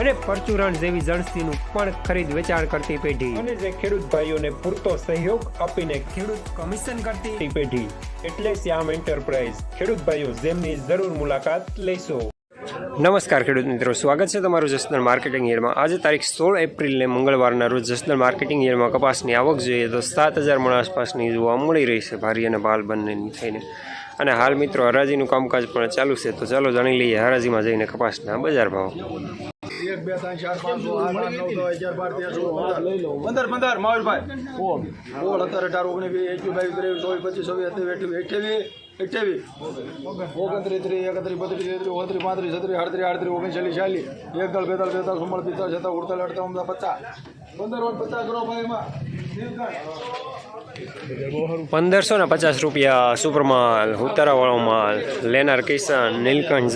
અને પરચુરણ જેવી જણસીનું પણ ખરીદ વેચાણ કરતી પેઢી. અને જે ખેડૂત ભાઈઓને પૂરતો સહયોગ આપીને ખેડૂત કમિશન કરતી પેઢી. એટલે શ્યામ એન્ટરપ્રાઇઝ. ખેડૂત ભાઈઓ જેમની જરૂર મુલાકાત લેશો. નમસ્કાર ખેડૂત મિત્રો સ્વાગત છે તમારું જસદણ માર્કેટિંગ યરમાં આજે તારીખ સોળ એપ્રિલને મંગળવારના રોજ જસદણ માર્કેટિંગ યરમાં કપાસની આવક જોઈએ તો સાત હજાર મણ આસપાસની જોવા મળી રહી છે ભારી અને ભાલ બંનેની થઈને. અને હાલ મિત્રો હરાજીનું કામકાજ પણ ચાલુ છે તો ચાલો જાણી લઈએ હરાજીમાં જઈને કપાસના બજાર ભાવ. એક બે ત્રણ ચાર પાંચ છ આઠ આઠ નવ દસ અગિયાર બાર તેર ચૌદ પંદર. પંદર મહાવીરભાઈ ઓળ ઓળ અત્યારે અઢાર ઓગણીસ વીસ એકવીસ બાવીસ ત્રેવીસ ચોવીસ પચીસ છવ્વીસ સત્યાવીસ અઠ્યાવીસ અઠ્યાવીસ ઓગણત્રીસ ત્રીસ એકત્રીસ બત્રીસ તેત્રીસ ઓગણત્રીસ પાંત્રીસ છત્રીસ આડત્રીસ આડત્રીસ ઓગણચાલીસ ચાલીસ. એકતાલ બેતાલ બેતાલ સુમળ પિસ્તાળ છતાં ઉડતાલ અડતાલ પચાસ. પંદર વાર પચાસ કરો ભાઈ એમાં પંદરસો ને પચાસ રૂપિયા સુપરમાલ ઉતારાવાળો માલ લેનાર કિસાન નીલકંઠ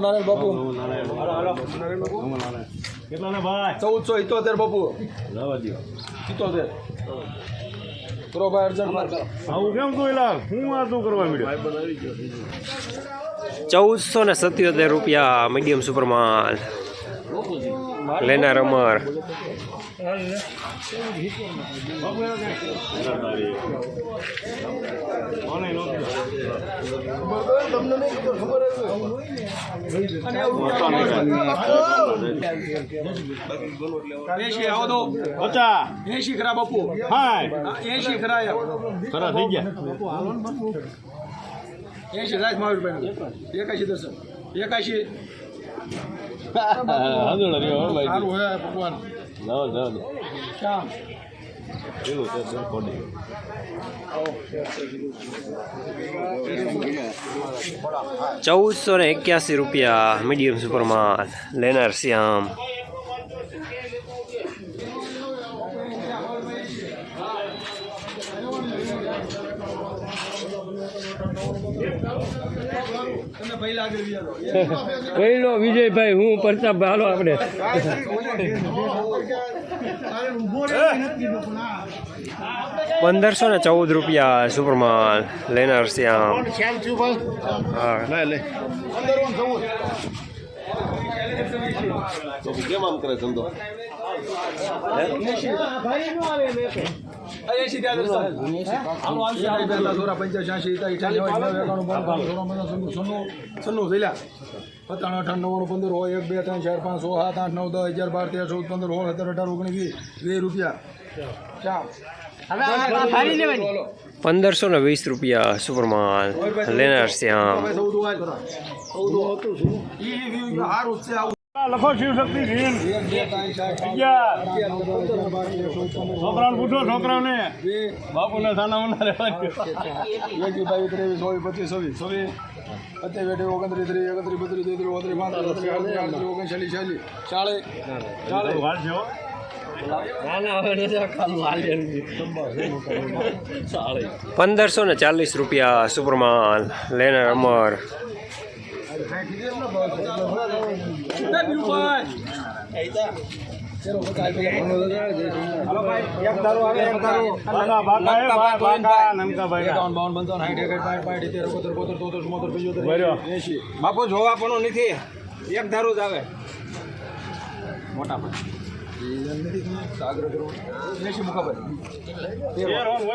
નારાયણ બાપુ કેટલા ચૌદસો ઇતોતેર બાપુ ઇતોતેર કરો ભાઈ અર્જન્ટ આવું કેમ તું એલા હું આ તું કરવા મળ્યો ચૌદસો ને સત્યોતેર રૂપિયા મીડિયમ સુપરમાલ લેનાર અમર. એસી ખરા બાપુ. હાય એસી ખરા ખરા થઈ ગયા એસી રાજ મહાવીરભાઈ એકાશી દર્શન. એકાશી રહ્યો હો ભાઈ. સારું હે ભગવાન. જાઓ જાઓ. દો શ્યામ છે ચૌદસો ને એક્યાસી રૂપિયા મીડિયમ સુપરમાલ લેનાર શ્યામ. પહેલા વિજયભાઈ હું પ્રતાપ હાલો આપણે. પંદરસો ને ચૌદ રૂપિયા સુપરમાલ લેનાર શ્યામ હા કેમ આમ કરે ધંધો? સોનું થયેલા સત્તાણું અઠાણું નવ્વાણું પંદર હોય એક બે ત્રણ ચાર પાંચ સો સાત આઠ નવ દસ અગિયાર બાર તેર ચૌદ પંદર સોળ સત્તર અઢાર ઓગણીસ વીસ વીસ રૂપિયા પંદરસો ને વીસ રૂપિયા સુપરમાન લેનાર શ્યામ લખો શિવ શક્તિ ભીમ અગિયાર. છોકરાને પૂછો છોકરાને. બાપુને રહેવા દો. બાવીસ ત્રેવીસ ચોવીસ પચીસ છવ્વીસ છવ્વીસ અઠાવીસ ઓગણત્રીસ ત્રીસ એકત્રીસ બત્રીસ તેત્રીસ ઓગણત્રીસ પાંત્રીસ ઓગણચાલીસ ચાલીસ ચાલીસ ચાલીસ હાલ છે પંદરસો ને ચાલીસ રૂપિયા સુપરમાન લેનાર અમર. બાપુ જોવા પણ નથી એક ધારું જ આવે મોટા ને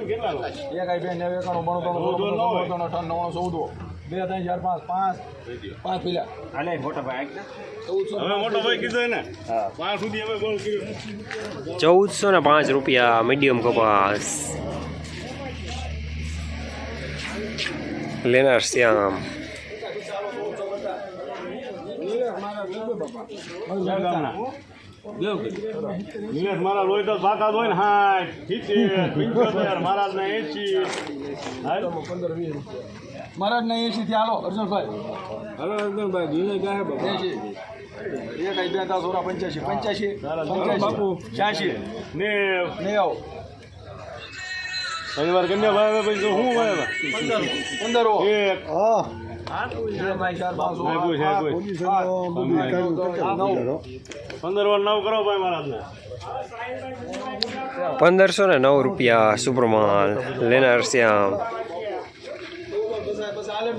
કેટલા એક આઈ બે નેવું એકાણું બાણું ત્રણ ચૌદ બે ત્રણ ચાર પાંચ પાંચ. પાંચ પેલા. હવે મોટો ભાઈ કીધો ને પાંચ સુધી હવે બોલ કર્યો. ચૌદસો ને પાંચ રૂપિયા મીડિયમ કપાસ. લેનાર શ્યામ. મારા લોહી તો હોય ને. હાઠ સિત્તેર મહારાજ ને એસી. મહારાજ ને એસી થી હાલો અર્જુનભાઈ. હલો અર્જુનભાઈ જીને કાહે બાપુ? એક આઈ બે તાસ ઓરા પંચ્યાસી પંચ્યાસી બાપુ. પંચ્યાસી છ્યાસી. ને નહીં આવો શનિવાર કન્યા ભાઈ પછી શું ભાઈ પંદર. એક. હા. ભાઈ નવ. નવ ભાઈ પંદરસો ને નવ રૂપિયા સુપ્રમાલ લેનાર શ્યામ. હાલે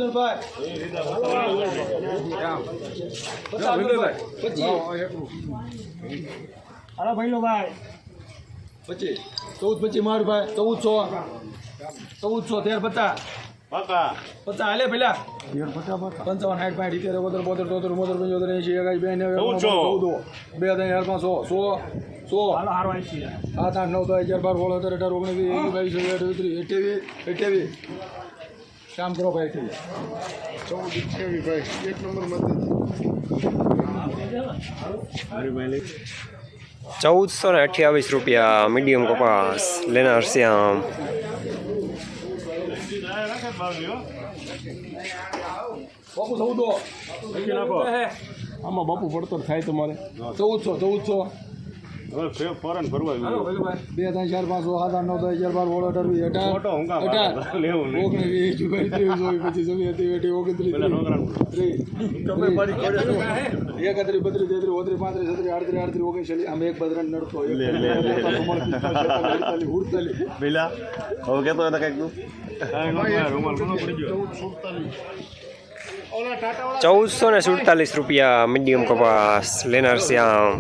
ભાઈ. પચીસ. ચૌદ પચીસ મારું ભાઈ. ચૌદસો. ચૌદસો તેર પચાસ. પાકા પચાસ. હાલે પેલા. પંચાવન સાઠ પાંઠ ઇત્તેર ઓગોતેર બોતેર તોતેર મોતેર પંચોતેર એંશી એકાઈ બે નેવું ચૌદસો. ચૌદો બે ત્રણ ચાર પાંચ સો સો સો. સાત આઠ નવ દસ અગિયાર બાર સોળ સત્તર અઢાર ઓગણીસ વીસ એકવીસ બાવીસ ચોવીસ અઠ્યાવીસ ત્રીસ અઠ્યાવીસ અઠ્યાવીસ કામ કરો ભાઈ અઠ્યાવીસ ચૌદસો ને અઠ્યાવીસ રૂપિયા મીડિયમ કપાસ લેનાર શ્યામ રાખે ભાવી હો બાપુ ચૌદો લખી નાખો આમાં બાપુ પડતર થાય તમારે ચૌદસો ચૌદસો હવે ફે- ફોરેન ગયો બે ત્રણ ચાર પાંચ સાત આઠ નવ દસ અગિયાર બાર સોળ અઢાર વીસ અઢાર ફોટો હું કામ અઢાર લેવું ઓગણીસ વીસ એકવીસ ત્રેવીસ ચોવીસ પચીસ છવ્વીસ સત્યાવીસ અઠ્યાવીસ ઓગણત્રીસ પેલા છોકરાનું. ત્રીસ એકત્રીસ બત્રીસ તેત્રીસ ઓત્રીસ પાંત્રીસ છત્રીસ આડત્રીસ આડત્રીસ ઓગણચાલીસ આમ એક બદરણ નડતો પેલા હવે કેતો હતા કંઈક તું? ચૌદસો ને સુડતાલીસ રૂપિયા મીડિયમ કપાસ લેનાર શ્યામ.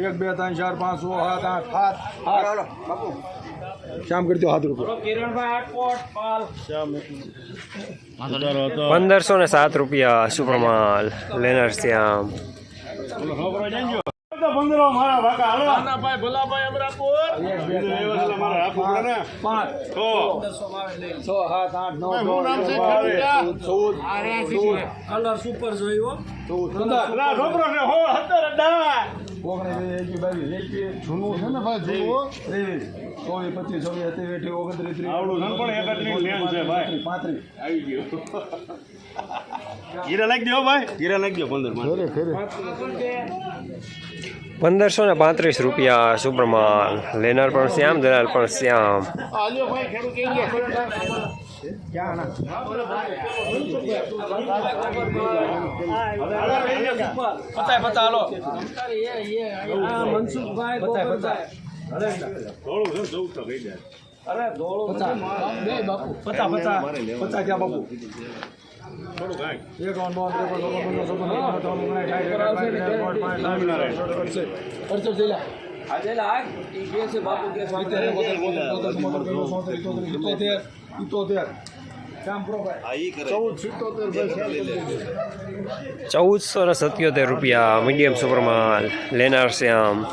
એક બે ત્રણ ચાર પાંચ સો સાત આઠ સાત. શામ કરી દો હાથ રૂપિયા પંદરસો ને સાત રૂપિયા સુપ્રમાલ લેનર શ્યામ. જૂનું છે ને ભાઈ જૂનું ચોવીસ પચીસ છવ્વીસ સત્યાવીસ અઠ્યાવીસ ઓગણત્રીસ ત્રીસ. આવડું છે ને પણ લેન છે ભાઈ. પાંત્રીસ આવી ગયો. હીરા નાખી દો ભાઈ? હીરા નાખી દો પંદરમાં પંદરસો ને પાંત્રીસ રૂપિયા સુપ્રમાન લેનાર પણ શ્યામ દલાલ પણ શ્યામ. મનસુખભાઈ ચૌદસો ને સત્યોતેર રૂપિયા મીડિયમ સુપ્રમાલ લેનાર શ્યામ